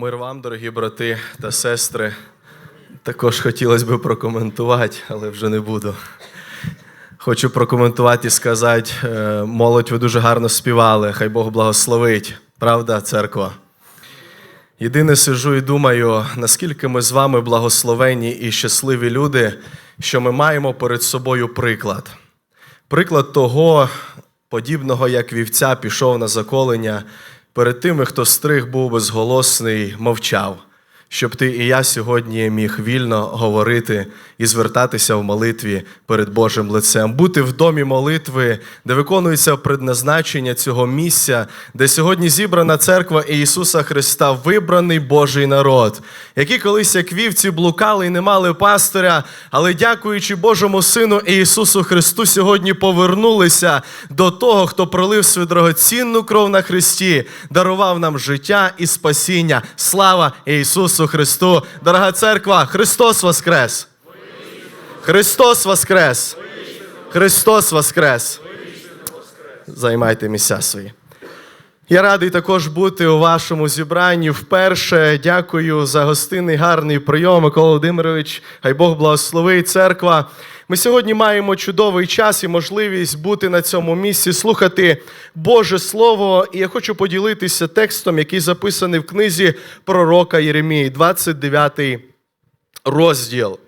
Мир вам, дорогі брати та сестри. Також хотілося б прокоментувати, але вже не буду. Хочу прокоментувати і сказати, е, молодь, ви дуже гарно співали, хай Бог благословить. Правда, церква? Єдине сижу і думаю, наскільки ми з вами благословені і щасливі люди, що ми маємо перед собою приклад. Приклад того, подібного, як вівця пішов на заколення, перед тими, хто стриг був безголосний, мовчав, щоб ти і я сьогодні міг вільно говорити і звертатися в молитві перед Божим лицем, бути в домі молитви, де виконується предназначення цього місця, де сьогодні зібрана церква Ісуса Христа, вибраний Божий народ, які колись як вівці блукали і не мали пастиря, але дякуючи Божому Сину Ісусу Христу, сьогодні повернулися до того, хто пролив свою дорогоцінну кров на Христі, дарував нам життя і спасіння. Слава Ісусу Христу! Дорога церква, Христос Воскрес! Христос Воскрес! Христос Воскрес! Займайте місця свої. Я радий також бути у вашому зібранні вперше. Дякую за гостинний гарний прийом, Микола Володимирович. Хай Бог благословить церква. Ми сьогодні маємо чудовий час і можливість бути на цьому місці, слухати Боже Слово. І я хочу поділитися текстом, який записаний в книзі пророка Єремії, 29 розділ.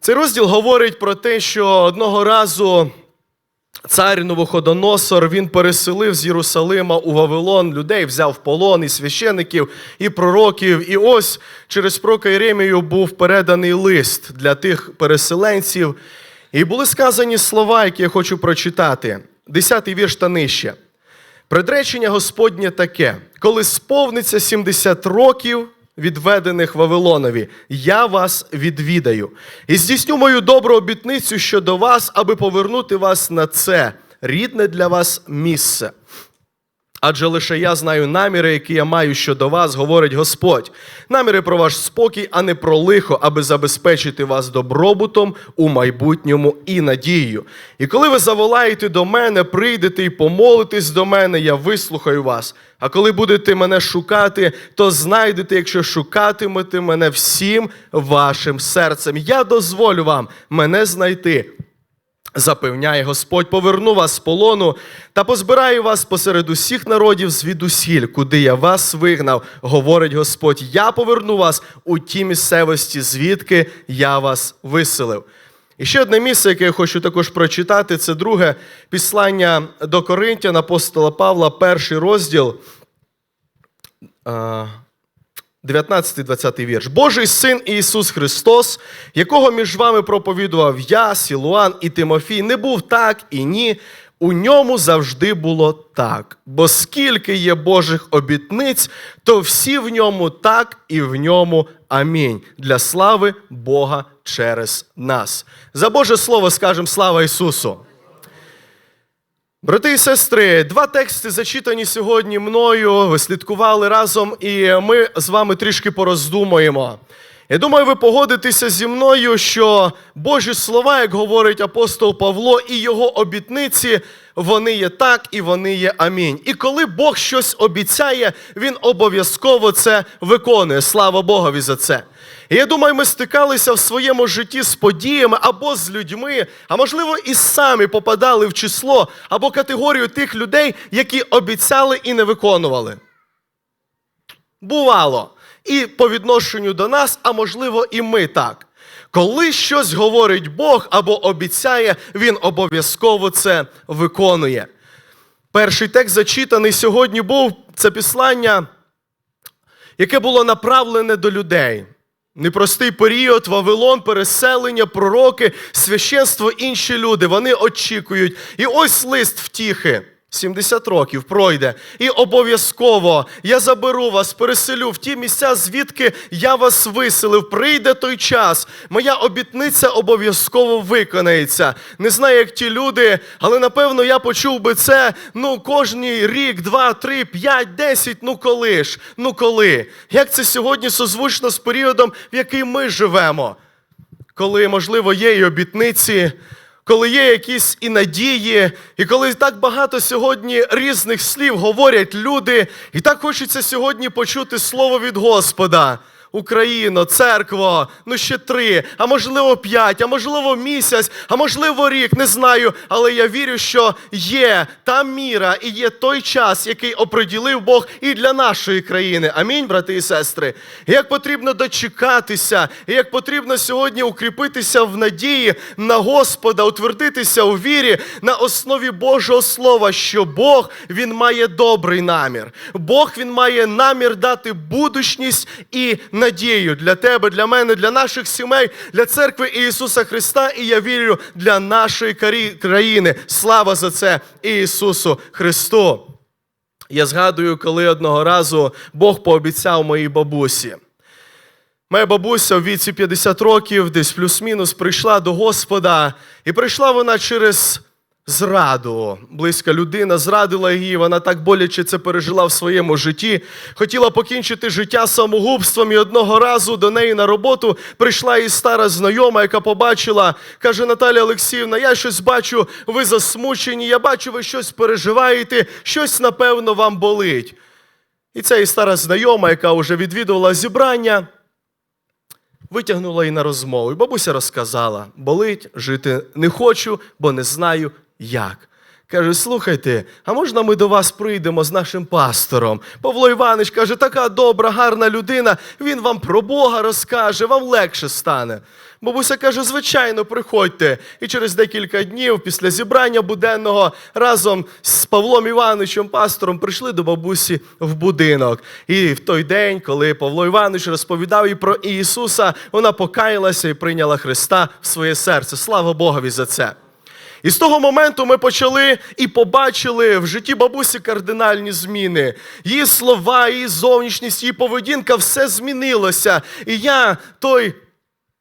Цей розділ говорить про те, що одного разу цар Новоходоносор він переселив з Єрусалима у Вавилон людей, взяв в полон і священиків, і пророків. І ось через пророка Єремію був переданий лист для тих переселенців. І були сказані слова, які я хочу прочитати. Десятий вірш та нижче. Предречення Господнє таке: коли сповниться 70 років, відведених Вавилонові, я вас відвідаю і здійсню мою добру обітницю щодо вас, аби повернути вас на це рідне для вас місце. Адже лише я знаю наміри, які я маю щодо вас, говорить Господь. Наміри про ваш спокій, а не про лихо, аби забезпечити вас добробутом у майбутньому і надією. І коли ви заволаєте до мене, прийдете і помолитесь до мене, я вислухаю вас. А коли будете мене шукати, то знайдете, якщо шукатимете мене всім вашим серцем. Я дозволю вам мене знайти. Запевняє Господь, поверну вас з полону та позбираю вас посеред усіх народів звідусіль, куди я вас вигнав, говорить Господь. Я поверну вас у ті місцевості, звідки я вас виселив. І ще одне місце, яке я хочу також прочитати, це друге післання до Коринтян апостола Павла, перший розділ. 19-20 вірш. Божий син Ісус Христос, якого між вами проповідував я, Сілуан і Тимофій, не був так і ні. У ньому завжди було так. Бо скільки є Божих обітниць, то всі в ньому так і в ньому амінь. Для слави Бога через нас. За Боже Слово скажемо слава Ісусу! Брати і сестри, два тексти зачитані сьогодні мною. Ви слідкували разом, і ми з вами трішки пороздумуємо. Я думаю, ви погодитеся зі мною, що Божі слова, як говорить апостол Павло, і його обітниці, вони є так і вони є амінь. І коли Бог щось обіцяє, він обов'язково це виконує. Слава Богові за це. І я думаю, ми стикалися в своєму житті з подіями або з людьми, а можливо, і самі попадали в число або категорію тих людей, які обіцяли і не виконували. Бувало. І по відношенню до нас, а можливо, і ми так. Коли щось говорить Бог або обіцяє, Він обов'язково це виконує. Перший текст зачитаний сьогодні був це післання, яке було направлене до людей. Непростий період, Вавилон, переселення, пророки, священство, інші люди. Вони очікують. І ось лист втіхи. 70 років пройде. І обов'язково я заберу вас, переселю в ті місця, звідки я вас виселив. Прийде той час. Моя обітниця обов'язково виконається. Не знаю, як ті люди, але напевно я почув би це ну кожний рік, два, три, п'ять, десять. Ну коли ж? Ну коли? Як це сьогодні созвучно з періодом, в який ми живемо? Коли, можливо, є і обітниці коли є якісь і надії, і коли так багато сьогодні різних слів говорять люди, і так хочеться сьогодні почути слово від Господа. Україно, церкво, ну ще три, а можливо п'ять, а можливо місяць, а можливо рік, не знаю. Але я вірю, що є та міра і є той час, який оприділив Бог і для нашої країни. Амінь, брати і сестри. Як потрібно дочекатися, як потрібно сьогодні укріпитися в надії на Господа, утвердитися у вірі на основі Божого Слова, що Бог Він має добрий намір. Бог Він має намір дати будучність і надію для тебе, для мене, для наших сімей, для церкви Ісуса Христа. І я вірю для нашої країни. Слава за це Ісусу Христу. Я згадую, коли одного разу Бог пообіцяв моїй бабусі. Моя бабуся в віці 50 років, десь плюс-мінус, прийшла до Господа, і прийшла вона через зраду. Близька людина зрадила її, вона так боляче це пережила в своєму житті. Хотіла покінчити життя самогубством, і одного разу до неї на роботу прийшла її стара знайома, яка побачила, каже Наталя Олексіївна, я щось бачу, ви засмучені, я бачу, ви щось переживаєте, щось, напевно, вам болить. І ця її стара знайома, яка вже відвідувала зібрання, витягнула її на розмову. І бабуся розказала: болить, жити не хочу, бо не знаю як. Каже, слухайте, а можна ми до вас прийдемо з нашим пастором? Павло Іванович каже, така добра, гарна людина, він вам про Бога розкаже, вам легше стане. Бабуся каже, звичайно, приходьте. І через декілька днів після зібрання буденного разом з Павлом Івановичем, пастором, прийшли до бабусі в будинок. І в той день, коли Павло Іванович розповідав їй про Ісуса, вона покаялася і прийняла Христа в своє серце. Слава Богові за це. І з того моменту ми почали і побачили в житті бабусі кардинальні зміни. Її слова, її зовнішність, її поведінка все змінилося. І я той.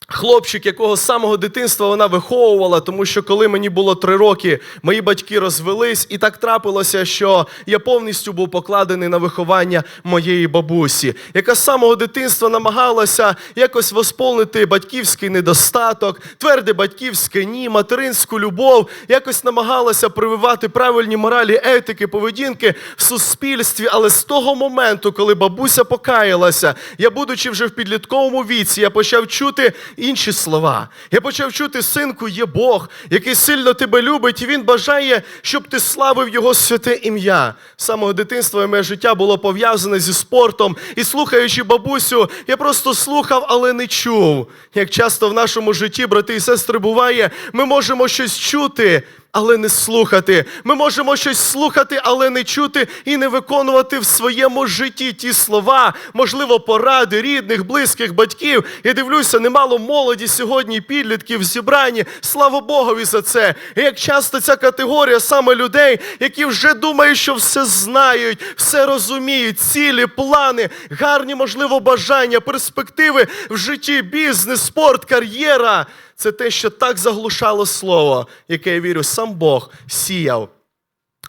Хлопчик, якого з самого дитинства вона виховувала, тому що коли мені було три роки, мої батьки розвелись, і так трапилося, що я повністю був покладений на виховання моєї бабусі, яка з самого дитинства намагалася якось восполнити батьківський недостаток, тверде батьківське ні, материнську любов, якось намагалася прививати правильні моралі, етики, поведінки в суспільстві. Але з того моменту, коли бабуся покаялася, я, будучи вже в підлітковому віці, я почав чути інші слова. Я почав чути, синку, є Бог, який сильно тебе любить, і Він бажає, щоб ти славив Його святе ім'я. З самого дитинства моє життя було пов'язане зі спортом. І слухаючи бабусю, я просто слухав, але не чув. Як часто в нашому житті, брати і сестри, буває, ми можемо щось чути. Але не слухати. Ми можемо щось слухати, але не чути і не виконувати в своєму житті ті слова, можливо, поради рідних, близьких батьків. Я дивлюся, немало молоді сьогодні, підлітків в зібранні. Слава Богові за це. І як часто ця категорія саме людей, які вже думають, що все знають, все розуміють, цілі, плани, гарні, можливо, бажання, перспективи в житті, бізнес, спорт, кар'єра. Це те, що так заглушало слово, яке я вірю, сам Бог сіяв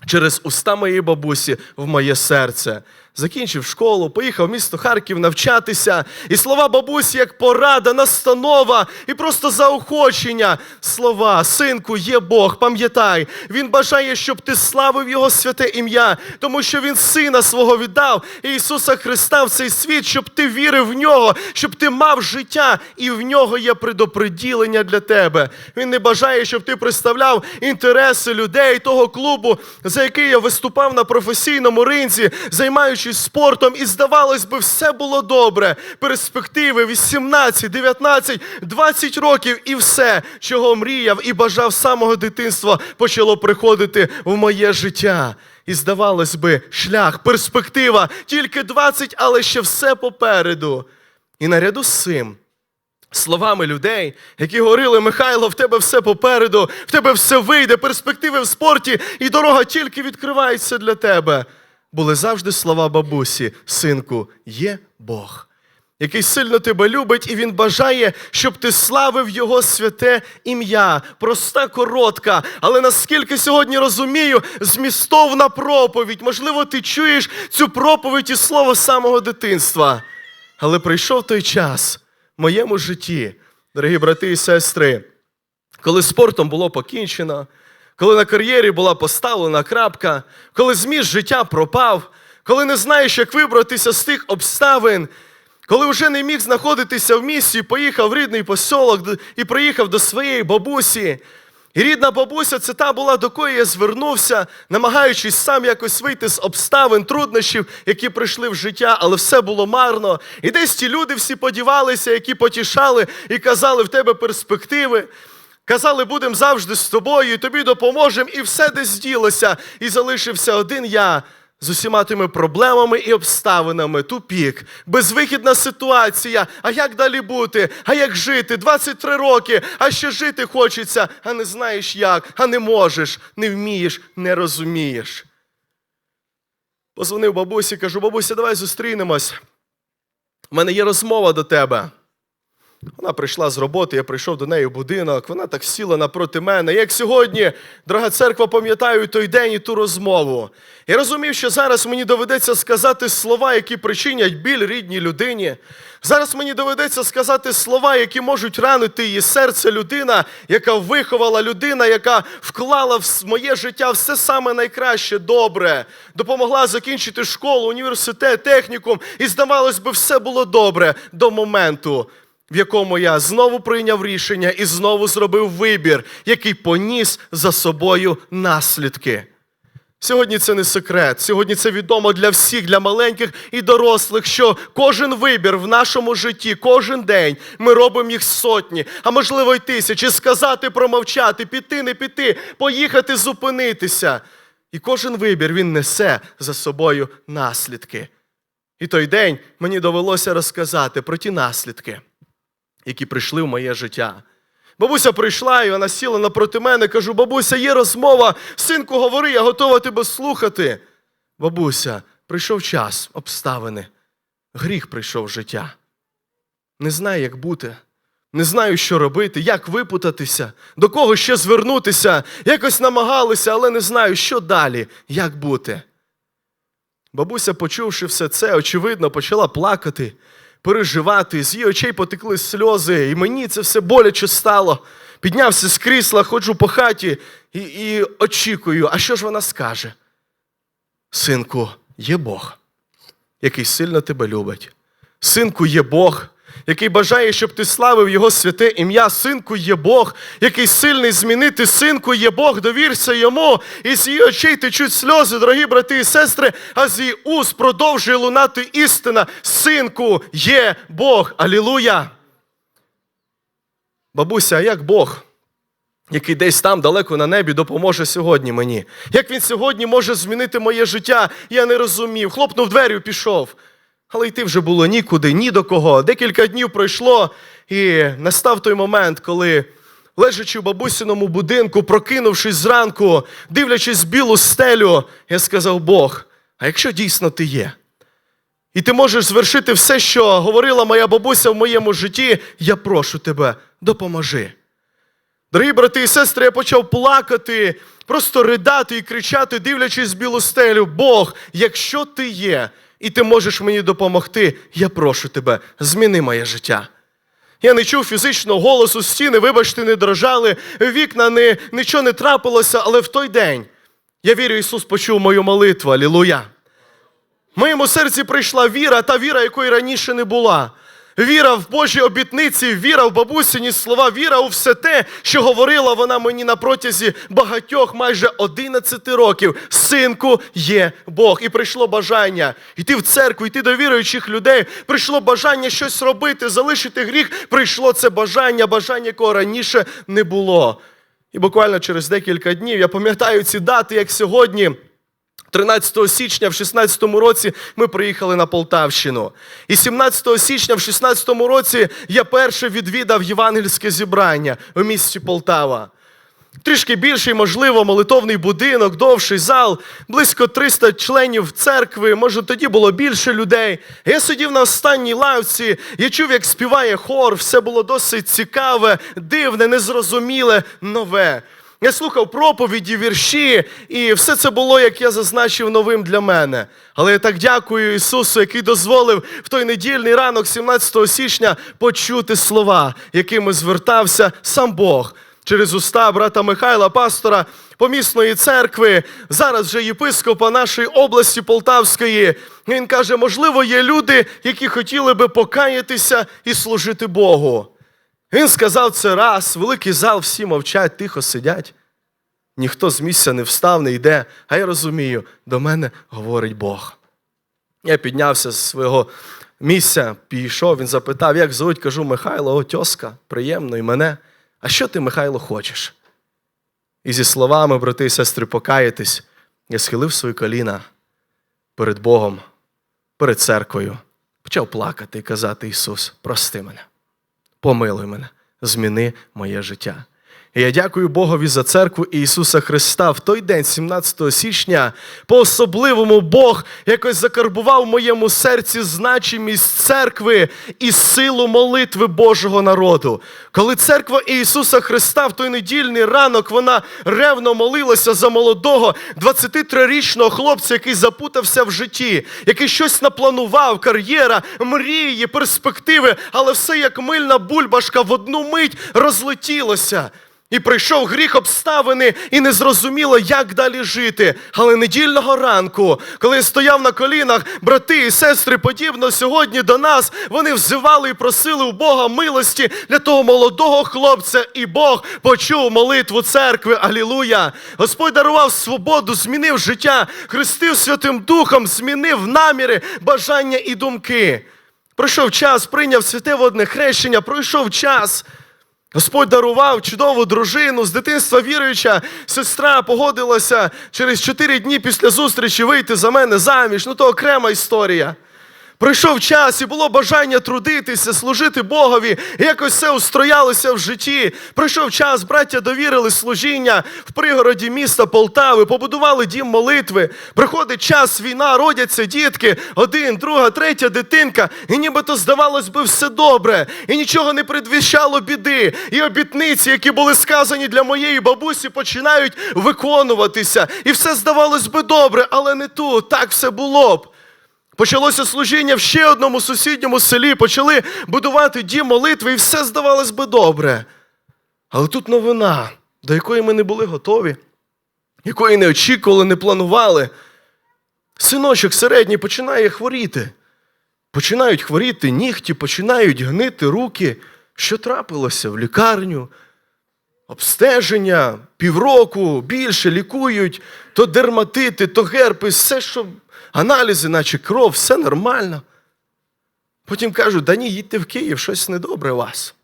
через уста моєї бабусі в моє серце. Закінчив школу, поїхав в місто Харків навчатися. І слова бабусі як порада, настанова і просто заохочення. Слова, синку, є Бог, пам'ятай, Він бажає, щоб ти славив Його святе ім'я, тому що Він сина свого віддав, Ісуса Христа в цей світ, щоб ти вірив в нього, щоб ти мав життя, і в нього є предоприділення для тебе. Він не бажає, щоб ти представляв інтереси людей того клубу, за який я виступав на професійному ринзі, займаючись спортом, і здавалось би, все було добре. Перспективи 18, 19, 20 років, і все, чого мріяв і бажав самого дитинства, почало приходити в моє життя. І здавалось би, шлях, перспектива, тільки 20, але ще все попереду. І наряду з цим словами людей, які говорили: Михайло, в тебе все попереду, в тебе все вийде, перспективи в спорті, і дорога тільки відкривається для тебе. Були завжди слова бабусі, синку, є Бог. Який сильно тебе любить, і він бажає, щоб ти славив Його святе ім'я. Проста, коротка, але наскільки сьогодні розумію, змістовна проповідь. Можливо, ти чуєш цю проповідь і слово самого дитинства. Але прийшов той час в моєму житті, дорогі брати і сестри, коли спортом було покінчено, коли на кар'єрі була поставлена крапка, коли зміст життя пропав, коли не знаєш, як вибратися з тих обставин, коли вже не міг знаходитися в місті, поїхав в рідний посілок і приїхав до своєї бабусі. І рідна бабуся це та була, до кої я звернувся, намагаючись сам якось вийти з обставин, труднощів, які прийшли в життя, але все було марно. І десь ті люди всі подівалися, які потішали і казали, в тебе перспективи. Казали, будемо завжди з тобою, і тобі допоможемо, і все десь ділося. І залишився один я з усіма тими проблемами і обставинами, тупік, безвихідна ситуація. А як далі бути? А як жити? 23 роки, а ще жити хочеться, а не знаєш як, а не можеш, не вмієш, не розумієш. Позвонив бабусі, кажу, бабуся, давай зустрінемось. У мене є розмова до тебе. Вона прийшла з роботи, я прийшов до неї в будинок, вона так сіла напроти мене. Як сьогодні, дорога церква, пам'ятаю той день і ту розмову. Я розумів, що зараз мені доведеться сказати слова, які причинять біль рідній людині. Зараз мені доведеться сказати слова, які можуть ранити її серце людина, яка виховала людина, яка вклала в моє життя все саме найкраще, добре, допомогла закінчити школу, університет, технікум, і здавалось би, все було добре до моменту в якому я знову прийняв рішення і знову зробив вибір, який поніс за собою наслідки. Сьогодні це не секрет. Сьогодні це відомо для всіх, для маленьких і дорослих, що кожен вибір в нашому житті, кожен день ми робимо їх сотні, а можливо й тисячі. Сказати, промовчати, піти, не піти, поїхати, зупинитися. І кожен вибір він несе за собою наслідки. І той день мені довелося розказати про ті наслідки які прийшли в моє життя. Бабуся прийшла, і вона сіла напроти мене. Кажу, бабуся, є розмова. Синку, говори, я готова тебе слухати. Бабуся, прийшов час, обставини. Гріх прийшов в життя. Не знаю, як бути. Не знаю, що робити, як випутатися, до кого ще звернутися. Якось намагалися, але не знаю, що далі, як бути. Бабуся, почувши все це, очевидно, почала плакати, переживати, з її очей потекли сльози, і мені це все боляче стало. Піднявся з крісла, ходжу по хаті і, і очікую, а що ж вона скаже? Синку, є Бог, який сильно тебе любить. Синку, є Бог, який бажає, щоб ти славив Його святе ім'я. Синку, є Бог, який сильний змінити. Синку, є Бог, довірся йому. І з її очей течуть сльози, дорогі брати і сестри, а з її уст продовжує лунати істина. Синку, є Бог. Алілуя! Бабуся, а як Бог? який десь там далеко на небі допоможе сьогодні мені. Як він сьогодні може змінити моє життя, я не розумів. Хлопнув двері пішов. Але йти вже було нікуди, ні до кого. Декілька днів пройшло, і настав той момент, коли, лежачи в бабусиному будинку, прокинувшись зранку, дивлячись білу стелю, я сказав: Бог, а якщо дійсно ти є? І ти можеш звершити все, що говорила моя бабуся в моєму житті, я прошу тебе, допоможи. Дорогі брати і сестри, я почав плакати, просто ридати і кричати, дивлячись білу стелю. Бог, якщо ти є, і ти можеш мені допомогти, я прошу тебе, зміни моє життя. Я не чув фізичного голосу, стіни, вибачте, не дрожали, вікна не, нічого не трапилося, але в той день я вірю, Ісус почув мою молитву. Алілуя. В моєму серці прийшла віра, та віра, якої раніше не була. Віра в Божі обітниці, віра в бабусині слова, віра у все те, що говорила вона мені на протязі багатьох, майже 11 років. Синку, є Бог. І прийшло бажання йти в церкву, йти до віруючих людей. Прийшло бажання щось робити, залишити гріх. Прийшло це бажання, бажання, якого раніше не було. І буквально через декілька днів я пам'ятаю ці дати, як сьогодні. 13 січня в 16 році ми приїхали на Полтавщину. І 17 січня в 16 році я перше відвідав євангельське зібрання у місті Полтава. Трішки більший, можливо, молитовний будинок, довший зал, близько 300 членів церкви, може тоді було більше людей. Я сидів на останній лавці, я чув, як співає хор, все було досить цікаве, дивне, незрозуміле, нове. Я слухав проповіді, вірші, і все це було, як я зазначив, новим для мене. Але я так дякую Ісусу, який дозволив в той недільний ранок, 17 січня, почути слова, якими звертався сам Бог через уста брата Михайла, пастора помісної церкви, зараз вже єпископа нашої області Полтавської. Він каже: можливо, є люди, які хотіли би покаятися і служити Богу. Він сказав це раз, великий зал, всі мовчать, тихо сидять. Ніхто з місця не встав, не йде, а я розумію, до мене говорить Бог. Я піднявся з свого місця, пішов, він запитав, як звуть, кажу, Михайло, о, тьоска, приємно і мене. А що ти, Михайло, хочеш? І зі словами, брати і сестри, покаятись, я схилив свої коліна перед Богом, перед церквою, почав плакати і казати: Ісус, прости мене, помилуй мене, зміни моє життя. Я дякую Богові за церкву Ісуса Христа. В той день, 17 січня, по-особливому Бог якось закарбував в моєму серці значимість церкви і силу молитви Божого народу. Коли церква Ісуса Христа в той недільний ранок вона ревно молилася за молодого 23-річного хлопця, який запутався в житті, який щось напланував, кар'єра, мрії, перспективи, але все як мильна бульбашка в одну мить розлетілося. І прийшов гріх обставини, і не зрозуміло, як далі жити. Але недільного ранку, коли я стояв на колінах, брати і сестри, подібно сьогодні до нас, вони взивали і просили у Бога милості для того молодого хлопця, і Бог почув молитву церкви. Алілуя! Господь дарував свободу, змінив життя, хрестив Святим Духом, змінив наміри, бажання і думки. Пройшов час, прийняв святе водне хрещення, пройшов час. Господь дарував чудову дружину з дитинства віруюча, сестра погодилася через чотири дні після зустрічі вийти за мене заміж. Ну то окрема історія. Пройшов час і було бажання трудитися, служити Богові, якось все устроялося в житті. Пройшов час, браття довірили служіння в пригороді міста Полтави, побудували дім молитви. Приходить час, війна, родяться дітки, один, друга, третя дитинка, і нібито здавалось би все добре, і нічого не предвіщало біди. І обітниці, які були сказані для моєї бабусі, починають виконуватися. І все здавалось би добре, але не тут. Так все було б. Почалося служіння в ще одному сусідньому селі, почали будувати дім молитви, і все здавалось би добре. Але тут новина, до якої ми не були готові, якої не очікували, не планували. Синочок середній починає хворіти. Починають хворіти нігті, починають гнити руки. Що трапилося в лікарню? Обстеження, півроку, більше лікують, то дерматити, то герпес, все, що аналізи, наче кров, все нормально. Потім кажуть, да ні, їдьте в Київ, щось недобре у вас.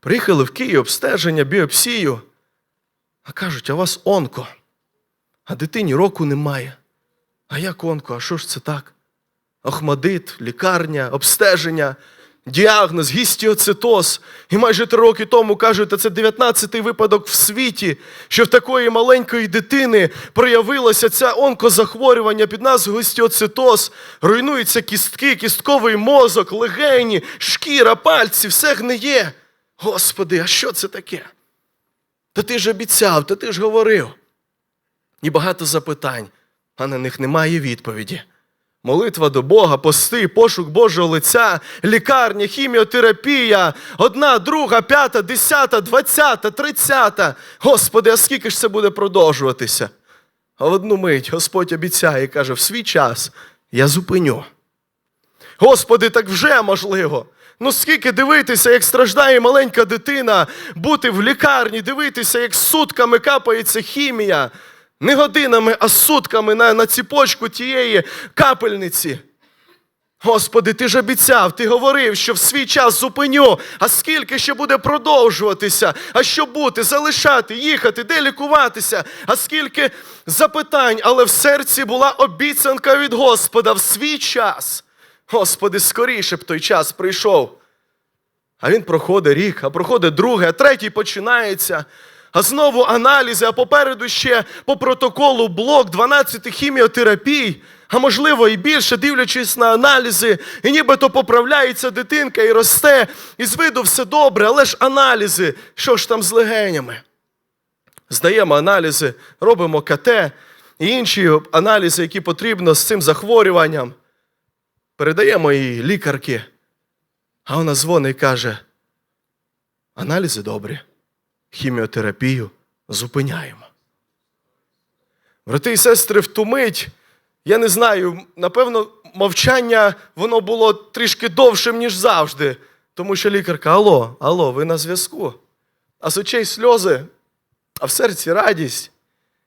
Приїхали в Київ, обстеження, біопсію. А кажуть, а у вас онко, а дитині року немає. А як онко? А що ж це так? Охмадит, лікарня, обстеження, діагноз, гістіоцитоз. І майже три роки тому кажуть, це 19-й випадок в світі, що в такої маленької дитини проявилося це онкозахворювання під назвою гістіоцитоз. Руйнуються кістки, кістковий мозок, легені, шкіра, пальці, все гниє. Господи, а що це таке? Та ти ж обіцяв, та ти ж говорив. І багато запитань, а на них немає відповіді. Молитва до Бога, пости, пошук Божого лиця, лікарня, хіміотерапія, одна, друга, п'ята, десята, двадцята, тридцята. Господи, а скільки ж це буде продовжуватися? А в одну мить Господь обіцяє і каже: в свій час я зупиню. Господи, так вже можливо. Ну скільки дивитися, як страждає маленька дитина, бути в лікарні, дивитися, як сутками капається хімія. Не годинами, а сутками на, на ціпочку тієї капельниці. Господи, ти ж обіцяв, ти говорив, що в свій час зупиню. А скільки ще буде продовжуватися? А що бути, залишати, їхати, де лікуватися? А скільки запитань, але в серці була обіцянка від Господа в свій час. Господи, скоріше б той час прийшов. А він проходить рік, а проходить другий, а третій починається. А знову аналізи, а попереду ще по протоколу блок 12 хіміотерапій, а можливо і більше, дивлячись на аналізи, і нібито поправляється дитинка і росте, і з виду все добре, але ж аналізи, що ж там з легенями? Здаємо аналізи, робимо КТ і інші аналізи, які потрібно з цим захворюванням. Передаємо її лікарки. А вона дзвонить і каже: аналізи добрі. Хіміотерапію зупиняємо. Брати і сестри, в ту мить, я не знаю, напевно, мовчання воно було трішки довшим, ніж завжди. Тому що лікарка, алло, алло, ви на зв'язку. А з очей сльози, а в серці радість.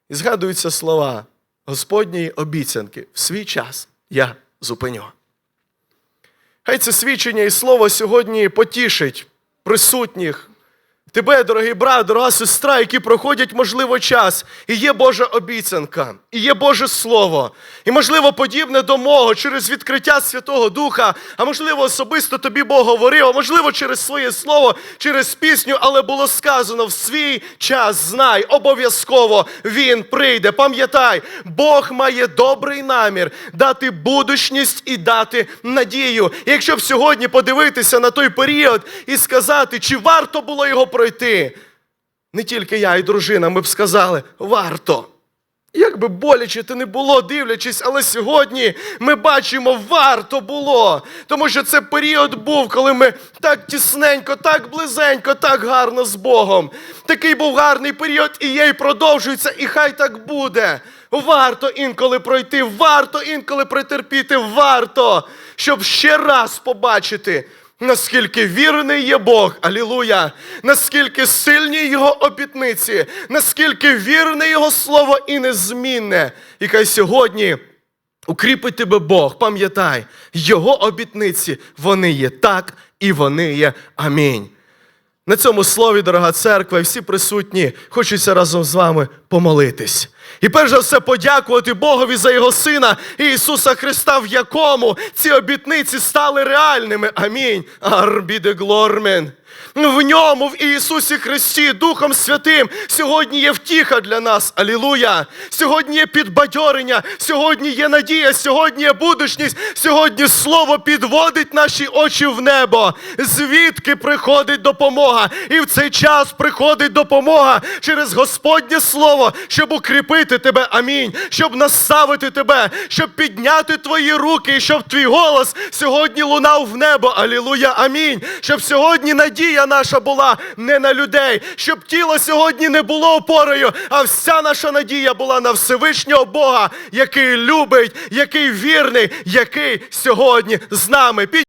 І згадуються слова Господньої обіцянки. В свій час я зупиню. Хай це свідчення і слово сьогодні потішить присутніх. Тебе, дорогий брат, дорога сестра, які проходять, можливо, час, і є Божа обіцянка, і є Боже Слово, і, можливо, подібне до мого через відкриття Святого Духа, а можливо, особисто тобі Бог говорив, а можливо, через своє слово, через пісню, але було сказано в свій час знай, обов'язково Він прийде. Пам'ятай, Бог має добрий намір дати будучність і дати надію. І якщо б сьогодні подивитися на той період і сказати, чи варто було його пройти, не тільки я і дружина, ми б сказали, варто. Як би боляче те не було, дивлячись, але сьогодні ми бачимо, варто було. Тому що це період був, коли ми так тісненько, так близенько, так гарно з Богом. Такий був гарний період, і є, і продовжується, і хай так буде. Варто інколи пройти, варто інколи претерпіти, варто, щоб ще раз побачити. Наскільки вірний є Бог, алілуя, наскільки сильні Його обітниці, наскільки вірне Його слово і незмінне. І хай сьогодні укріпить тебе Бог, пам'ятай, Його обітниці, вони є так і вони є амінь. На цьому слові, дорога церква, і всі присутні, хочеться разом з вами помолитись. І перш за все подякувати Богові за Його Сина Ісуса Христа, в якому ці обітниці стали реальними. Амінь. Арбіде глормен. В ньому, в Ісусі Христі, Духом Святим, сьогодні є втіха для нас. Алілуя! Сьогодні є підбадьорення, сьогодні є надія, сьогодні є будучність, сьогодні Слово підводить наші очі в небо. Звідки приходить допомога? І в цей час приходить допомога через Господнє Слово, щоб укріпити тебе. Амінь. Щоб наставити тебе, щоб підняти твої руки, і щоб твій голос сьогодні лунав в небо. Алілуя, амінь. Щоб сьогодні надія наша була не на людей, щоб тіло сьогодні не було опорою, а вся наша надія була на Всевишнього Бога, який любить, який вірний, який сьогодні з нами.